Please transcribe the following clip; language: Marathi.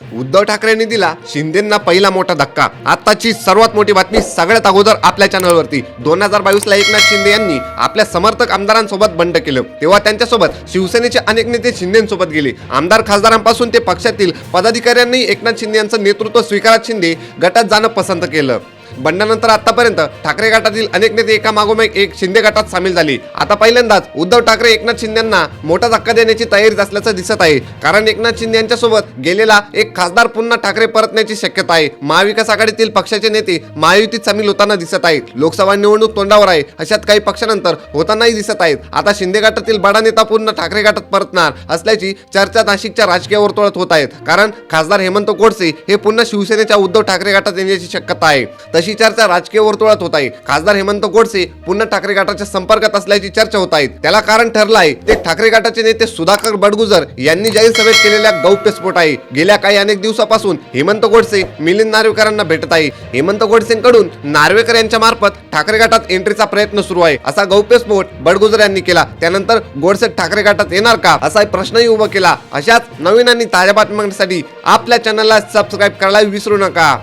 उद्धव ठाकरेंनी दिला शिंदेना पहिला मोठा धक्का. आताची सर्वात मोठी बातमी सगळ्यात अगोदर आपल्या चॅनलवरती. दोन हजार बावीस ला एकनाथ शिंदे यांनी आपल्या समर्थक आमदारांसोबत बंड केलं. तेव्हा त्यांच्यासोबत शिवसेनेचे अनेक नेते शिंदेसोबत गेले. आमदार खासदारांपासून ते पक्षातील पदाधिकाऱ्यांनी एकनाथ शिंदे यांचं नेतृत्व स्वीकारत शिंदे गटात जाणं पसंत केलं. बंडानंतर आतापर्यंत ठाकरे गटातील अनेक नेते एका मागोमाग एक शिंदे गटात सामील झाले. आता पहिल्यांदाच उद्धव ठाकरे एकनाथ शिंदेना मोठा धक्का देण्याची तयारी असल्याचं दिसत आहे. कारण एकनाथ शिंदे यांच्यासोबत गेलेला एक खासदार पुन्हा ठाकरे परतण्याची शक्यता आहे. महाविकास आघाडीतील पक्षाचे नेते महायुतीत सामील होताना दिसत आहेत. लोकसभा निवडणूक तोंडावर आहे. अशात काही पक्षानंतर होतानाही दिसत आहेत. आता शिंदे गटातील बडा नेता पुन्हा ठाकरे गटात परतणार असल्याची चर्चा नाशिकच्या राजकीय वर्तुळात होत आहेत. कारण खासदार हेमंत गोडसे हे पुन्हा शिवसेनेच्या उद्धव ठाकरे गटात येण्याची शक्यता आहे. तशी चर्चा राजकीय वर्तुळात होत आहे. खासदार हेमंत गोडसे पुन्हा ठाकरे गटाच्या संपर्कात असल्याची चर्चा होत आहे त्याला कारण ठरलं आहे ते ठाकरे गटाचे नेते सुधाकर बडगुजर यांनी जाहीर सभेत केलेल्या गौप्यस्फोट आहे. गेल्या काही अनेक दिवसापासून हेमंत गोडसे मिलिंद नार्वेकरांना भेटत आहे. हेमंत गोडसेंकडून नार्वेकर यांच्या मार्फत ठाकरे गटात एंट्रीचा प्रयत्न सुरू आहे. असा गौप्यस्फोट बडगुजर यांनी केला. त्यानंतर गोडसे ठाकरे गटात येणार का? असा प्रश्नही उभा केला. अशाच नवीन आणि ताज्या बातम्यांसाठी आपल्या चॅनलला सबस्क्राईब करायला विसरू नका.